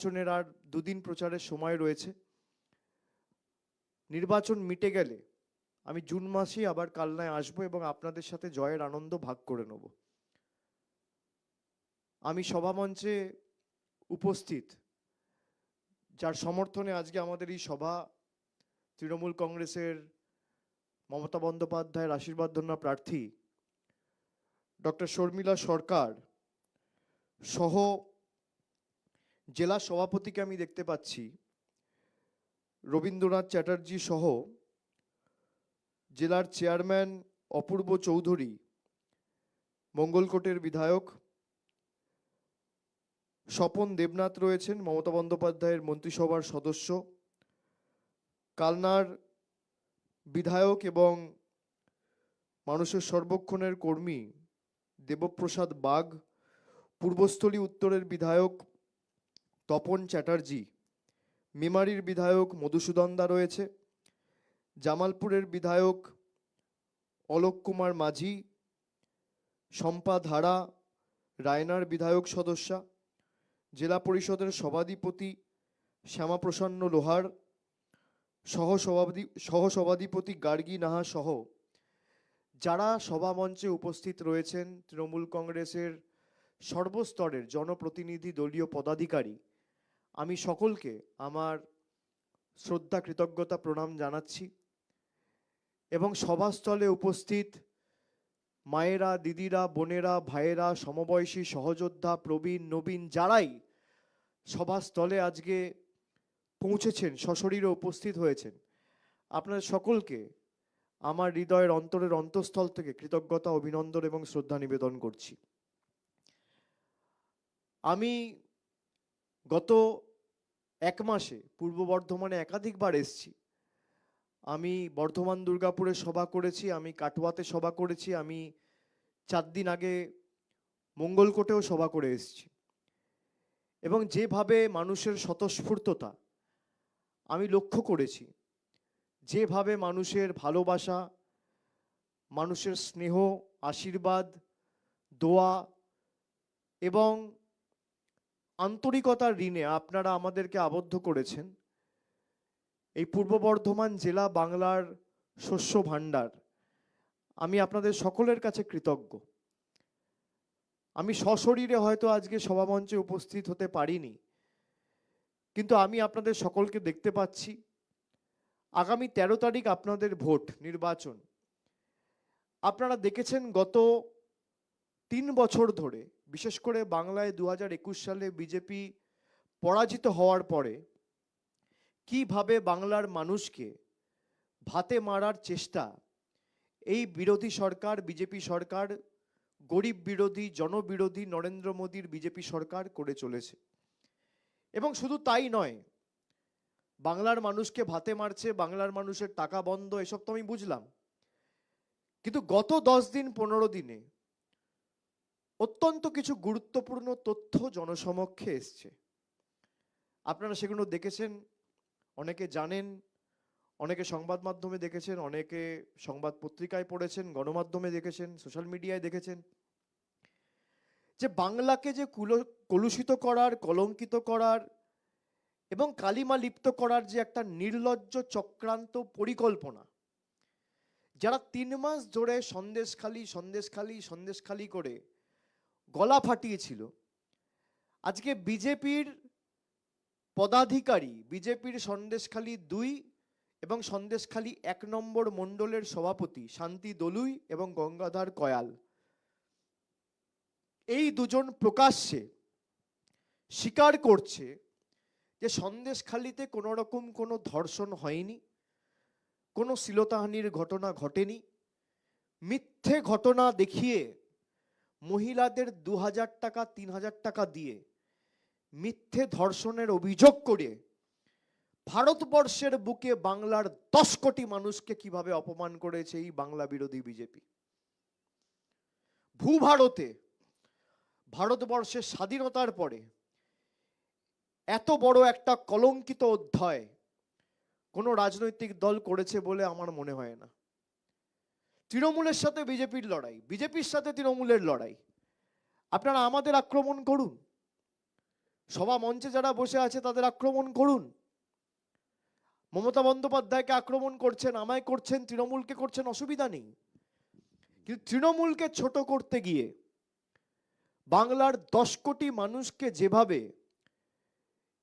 নির্বাচনের আর দুদিন প্রচারের সময় রয়েছে। নির্বাচন মিটে গেলে আমি জুন মাসেই আবার কালনায় আসব এবং আপনাদের সাথে জয়ের আনন্দ ভাগ করে নেব। আমি সভামঞ্চে উপস্থিত, যার সমর্থনে আজকে আমাদের এই সভা তৃণমূল কংগ্রেসের মমতা বন্দ্যোপাধ্যায়ের আশীর্বাদ ধন্য প্রার্থী ডক্টর শর্মিলা সরকার সহ জেলা সভাপতিকে আমি দেখতে পাচ্ছি। রবীন্দ্রনাথ চ্যাটার্জি সহ জেলার চেয়ারম্যান অপূর্ব চৌধুরী, মঙ্গলকোটের বিধায়ক স্বপন দেবনাথ রয়েছেন, মমতা বন্দ্যোপাধ্যায়ের মন্ত্রিসভার সদস্য, কালনার বিধায়ক এবং মানুষের সর্বক্ষণের কর্মী দেবপ্রসাদ বাগ, পূর্বস্থলী উত্তরের বিধায়ক তপন চ্যাটার্জি, মেমারির বিধায়ক মধুসূদন দা রয়েছে, জামালপুরের বিধায়ক অলোক কুমার মাঝি, শম্পা ধারা, রায়নার বিধায়ক সদস্যা, জেলা পরিষদের সভাধিপতি শ্যামাপ্রসন্ন লোহার, সহসভাপতি সহসভাধিপতি গার্গী নাহা সহ যারা সভামঞ্চে উপস্থিত রয়েছেন, তৃণমূল কংগ্রেসের সর্বস্তরের জনপ্রতিনিধি, দলীয় পদাধিকারী আমি সকলকে আমার শ্রদ্ধা, কৃতজ্ঞতা, প্রণাম জানাচ্ছি এবং সভাস্থলে উপস্থিত মায়েরা, দিদিরা, বোনেরা, ভাইয়েরা, সমবয়সী, সহযোদ্ধা, প্রবীণ, নবীন যারাই সভাস্থলে আজকে পৌঁছেছেন, সশরীরে উপস্থিত হয়েছেন আপনার সকলকে আমার হৃদয়ের অন্তরের অন্তঃস্থল থেকে কৃতজ্ঞতা, অভিনন্দন এবং শ্রদ্ধা নিবেদন করছি। আমি গত এক মাসে পূর্ব বর্ধমানে একাধিকবার এসেছি। আমি বর্ধমান দুর্গাপুরে সভা করেছি, আমি কাটোয়াতে সভা করেছি, আমি চার দিন আগে মঙ্গলকোটেও সভা করে এসেছি। এবং যেভাবে মানুষের স্বতঃস্ফূর্ততা আমি লক্ষ্য করেছি, যেভাবে মানুষের ভালোবাসা, মানুষের স্নেহ, আশীর্বাদ, দোয়া এবং আন্তরিকতার ঋণে আপনারা আমাদেরকে আবদ্ধ করেছেন। এই পূর্ব বর্ধমান জেলা বাংলার শস্য ভাণ্ডার। আমি আপনাদের সকলের কাছে কৃতজ্ঞ। আমি সশরীরে হয়তো আজকে সভামঞ্চে উপস্থিত হতে পারিনি, কিন্তু আমি আপনাদের সকলকে দেখতে পাচ্ছি। আগামী তেরো তারিখ আপনাদের ভোট, নির্বাচন। আপনারা দেখেছেন গত তিন বছর ধরে বিশেষ করে বাংলায় দু হাজার একুশ সালে বিজেপি পরাজিত হওয়ার পরে কীভাবে বাংলার মানুষকে ভাতে মারার চেষ্টা, এই বিরোধী সরকার, বিজেপি সরকার, গরিব বিরোধী, জনবিরোধী নরেন্দ্র মোদীর বিজেপি সরকার করে চলেছে। এবং শুধু তাই নয়, বাংলার মানুষকে ভাতে মারছে, বাংলার মানুষের টাকা বন্ধ, এসব তো আমি বুঝলাম। কিন্তু গত দশ দিন, পনেরো দিনে অত্যন্ত কিছু গুরুত্বপূর্ণ তথ্য জনসমক্ষে এসছে। আপনারা সেগুলো দেখেছেন, অনেকে জানেন, অনেকে সংবাদ মাধ্যমে দেখেছেন, অনেকে সংবাদ পত্রিকায় পড়েছেন, গণমাধ্যমে দেখেছেন, সোশ্যাল মিডিয়ায় দেখেছেন। যে বাংলাকে যে কুলো- কলুষিত করার, কলঙ্কিত করার এবং কালিমা লিপ্ত করার যে একটা নির্লজ্জ চক্রান্ত পরিকল্পনা, যারা তিন মাস ধরে সন্দেশখালি সন্দেশখালি সন্দেশখালি করে গলা ফাটিয়েছিল। আজকে বিজেপির পদাধিকারী, বিজেপির সন্দেশখালি দুই এবং সন্দেশখালি এক নম্বর মণ্ডলের সভাপতি শান্তি দলুই এবং গঙ্গাধর কয়াল। এই দুজন প্রকাশ্যে স্বীকার করছে যে সন্দেশখালিতে কোনো রকম কোনো ধর্ষণ হয়নি, কোনো শ্লীলতাহানির ঘটনা ঘটেনি। মিথ্যে ঘটনা দেখিয়ে মহিলাদের দু হাজার টাকা তিন হাজার টাকা দিয়ে মিথ্যে ধর্ষণের অভিযোগ করে ভারতবর্ষের বুকে বাংলার দশ কোটি মানুষকে কীভাবে অপমান করেছে এই বাংলা বিরোধী বিজেপি? ভূভারতে ভারতবর্ষের স্বাধীনতার পরে এত বড় একটা কলঙ্কিত অধ্যায় কোনো রাজনৈতিক দল করেছে বলে আমার মনে হয় না। তৃণমূলের সাথে বিজেপির লড়াই, বিজেপির সাথে তৃণমূলের লড়াই। আপনারা আমাদের আক্রমণ করুন। সভা মঞ্চে যারা বসে আছে তাদের আক্রমণ করুন। মমতা বন্দ্যোপাধ্যায়কে আক্রমণ করছেন, আমায় করছেন, তৃণমূলকে করছেন, অসুবিধা নেই। কিন্তু তৃণমূলকে ছোট করতে গিয়ে বাংলার দশ কোটি মানুষকে যেভাবে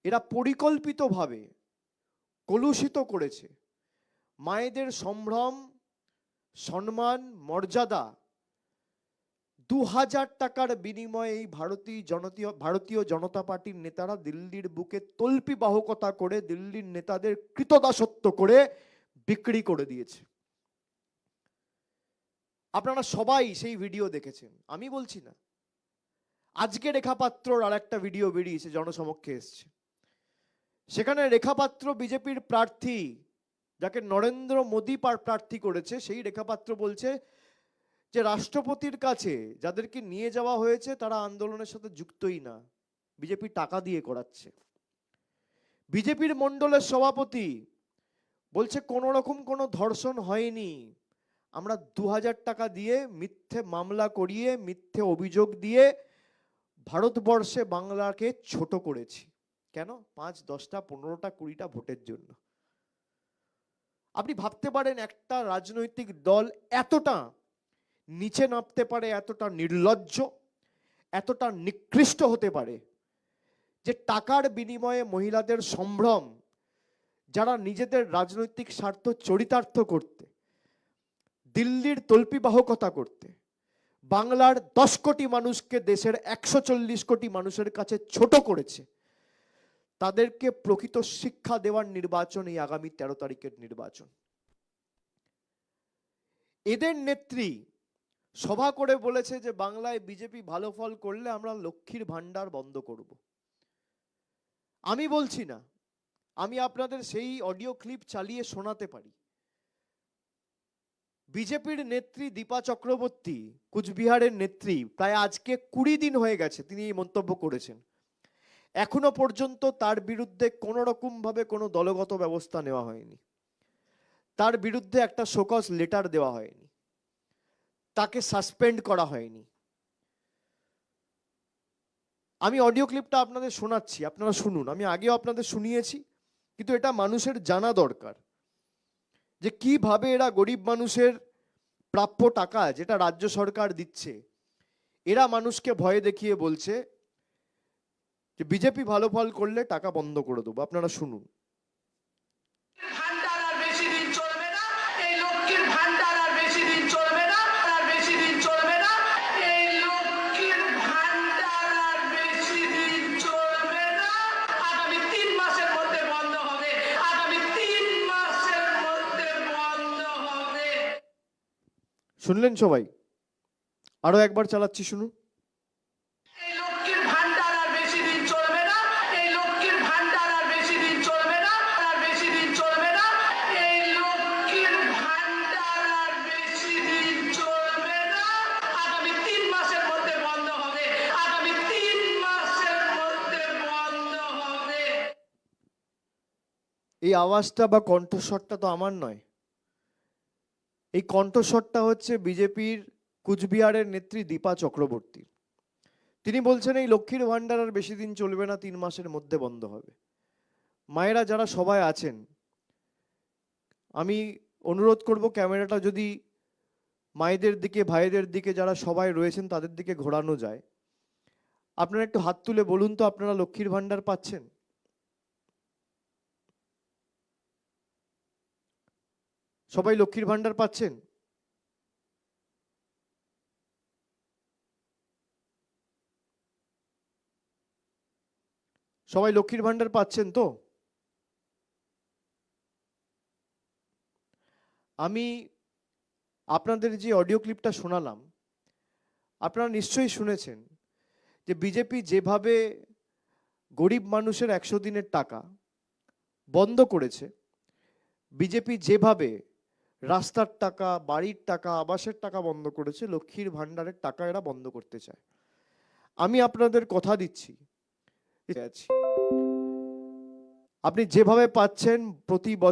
এরা পরিকল্পিতভাবে কলুষিত করেছে, মায়েদের সম্ভ্রম সম্মান, মর্যাদা দু হাজার টাকার বিনিময়ে এই ভারতীয় জনতীয়, ভারতীয় জনতা পার্টির নেতারা দিল্লির বুকে তল্পি বাহকতা করে দিল্লির নেতাদের কৃতদাসত্ব করে বিক্রি করে দিয়েছে। আপনারা সবাই সেই ভিডিও দেখেছেন, আমি বলছি না। আজকে রেখাপাত্রর আর একটা ভিডিও বেরিয়েছে, জনসমক্ষে এসছে। সেখানে রেখাপাত্র বিজেপির প্রার্থী যাকে নরেন্দ্র মোদী প্রার্থী করেছে, সেই রেখাপাত্র বলছে যে রাষ্ট্রপতির কাছে যাদেরকে নিয়ে যাওয়া হয়েছে, তারা আন্দোলনের সাথে যুক্তই না। বিজেপি টাকা দিয়ে করাচ্ছে। বিজেপির মণ্ডলের সভাপতি বলছে কোনো রকম কোনো ধর্ষণ হয়নি। আমরা দু হাজার টাকা দিয়ে মিথ্যে মামলা করিয়ে, মিথ্যে অভিযোগ দিয়ে ভারতবর্ষে বাংলাকে ছোট করেছি। কেন? পাঁচ, দশটা, পনেরোটা, কুড়িটা ভোটের জন্য। আপনি ভাবতে পারেন একটা রাজনৈতিক দল এতটা নিচে নামতে পারে, এতটা নির্লজ্জ, এতটা নিকৃষ্ট হতে পারে যে টাকার বিনিময়ে মহিলাদের সম্ভ্রম, যারা নিজেদের রাজনৈতিক স্বার্থ চরিতার্থ করতে, দিল্লির তল্পিবাহকতা করতে, বাংলার দশ কোটি মানুষকে দেশের একশো চল্লিশ কোটি মানুষের কাছে ছোট করেছে তাদেরকে প্রকৃত শিক্ষা দেওয়ার নির্বাচন এই আগামী তেরো তারিখের নির্বাচন। এদের নেত্রী সভা করে বলেছে যে, বাংলায় বিজেপি ভালো ফল করলে আমরা লক্ষ্মীর ভান্ডার বন্ধ করব। আমি বলছি না। আমি আপনাদের সেই অডিও ক্লিপ চালিয়ে শোনাতে পারি। বিজেপির নেত্রী দীপা চক্রবর্তী, কুচবিহারের নেত্রী, প্রায় আজকে কুড়ি দিন হয়ে গেছে তিনি এই মন্তব্য করেছেন। এখনও পর্যন্ত তার বিরুদ্ধে কোনো রকম ভাবে কোনো দলগত ব্যবস্থা নেওয়া হয়নি। তার বিরুদ্ধে একটা শোকজ লেটার দেওয়া হয়নি। তাকে সাসপেন্ড করা হয়নি। আমি অডিও ক্লিপটা আপনাদের শোনাচ্ছি, আপনারা শুনুন। আমি আগেও আপনাদের শুনিয়েছি, কিন্তু এটা মানুষের জানা দরকার যে কীভাবে এরা গরিব মানুষের প্রাপ্য টাকা যেটা রাজ্য সরকার দিচ্ছে, এরা মানুষকে ভয় দেখিয়ে বলছে যে বিজেপি ভালো ফল করলে টাকা বন্ধ করে দেবো। আপনারা শুনুন। ভান্ডার আর বেশি দিন চলবে না। এই আওয়াজটা বা কণ্ঠস্বরটা তো আমার নয়। এই কণ্ঠস্বরটা হচ্ছে বিজেপির কুচবিহারের নেত্রী দীপা চক্রবর্তী। তিনি বলছেন, এই লক্ষ্মীর ভাণ্ডার আর বেশি দিন চলবে না, তিন মাসের মধ্যে বন্ধ হবে। মায়েরা যারা সবাই আছেন, আমি অনুরোধ করব ক্যামেরাটা যদি মায়েদের দিকে, ভাইদের দিকে যারা সবাই রয়েছেন, তাদের দিকে ঘোরানো যায়। আপনারা একটু হাত তুলে বলুন তো, আপনারা লক্ষ্মীর ভাণ্ডার পাচ্ছেন? সবাই লক্ষ্মীর ভাণ্ডার পাচ্ছেন? সবাই লক্ষ্মীর ভাণ্ডার পাচ্ছেন তো? আমি আপনাদের যে অডিও ক্লিপটা শোনালাম, আপনারা নিশ্চয়ই শুনেছেন যে বিজেপি যেভাবে গরিব মানুষের একশো দিনের টাকা বন্ধ করেছে, বিজেপি যেভাবে রাস্তার টাকা, বাড়ির টাকা, আবাসের টাকা বন্ধ করেছে, লক্ষ্মীর ভাণ্ডারের টাকা এরা বন্ধ করতে চায়। আমি আপনাদের কথা দিচ্ছি। আপনি যেভাবে পাচ্ছেন প্রতি বছর